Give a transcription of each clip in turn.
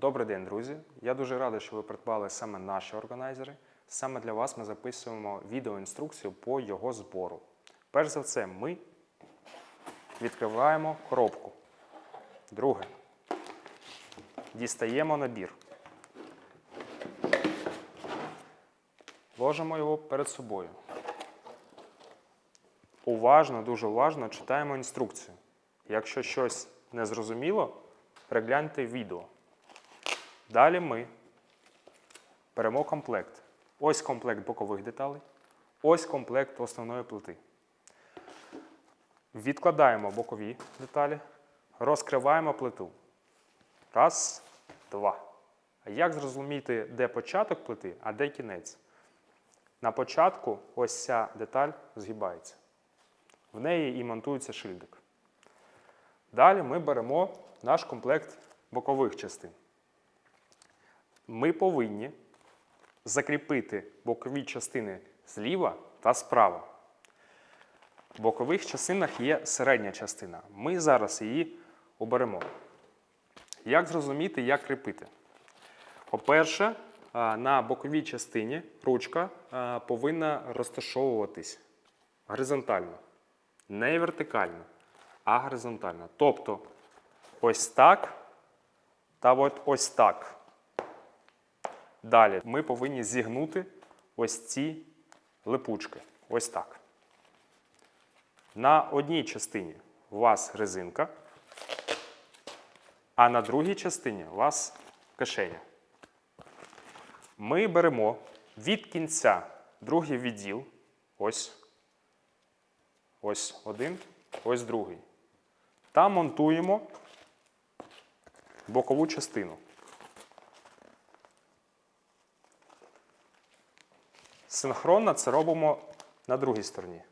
Добрий день, друзі! Я дуже радий, що ви придбали саме наші органайзери. Саме для вас ми записуємо відеоінструкцію по його збору. Перш за все, ми відкриваємо коробку. Друге. Дістаємо набір. Ложимо його перед собою. Уважно, дуже уважно читаємо інструкцію. Якщо щось не зрозуміло, перегляньте відео. Далі ми беремо комплект. Ось комплект бокових деталей, ось комплект основної плити. Відкладаємо бокові деталі, розкриваємо плиту. Раз, два. А як зрозуміти, де початок плити, а де кінець? На початку ось ця деталь згибається. В неї і монтується шильдик. Далі ми беремо наш комплект бокових частин. Ми повинні закріпити бокові частини зліва та справа. В бокових частинах є середня частина. Ми зараз її оберемо. Як зрозуміти, як кріпити? По-перше, на боковій частині ручка повинна розташовуватись горизонтально. Не вертикально, а горизонтально. Тобто ось так та от ось так. Далі ми повинні зігнути ось ці липучки. Ось так. На одній частині у вас резинка, а на другій частині у вас кишеня. Ми беремо від кінця другий відділ. Ось. Ось один, ось другий. Та монтуємо бокову частину. Синхронно це робимо на другій стороні.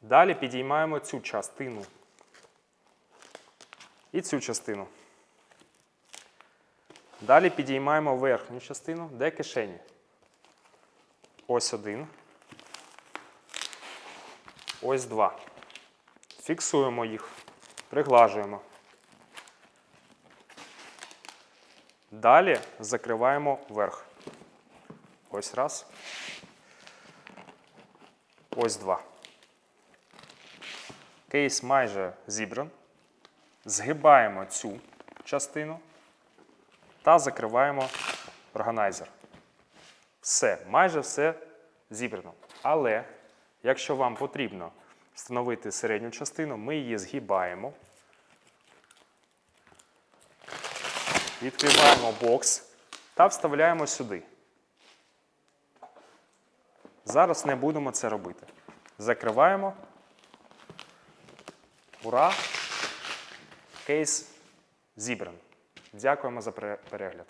Далі підіймаємо цю частину і цю частину. Далі підіймаємо верхню частину, де кишені. Ось один. Ось два. Фіксуємо їх, приглажуємо. Далі закриваємо верх. Ось раз. Ось два. Кейс майже зібран. Згибаємо цю частину та закриваємо органайзер. Все, майже все зібрано. Але якщо вам потрібно встановити середню частину, ми її згибаємо. Відкриваємо бокс та вставляємо сюди. Зараз не будемо це робити. Закриваємо. Ура! Кейс зібран. Дякуємо за перегляд.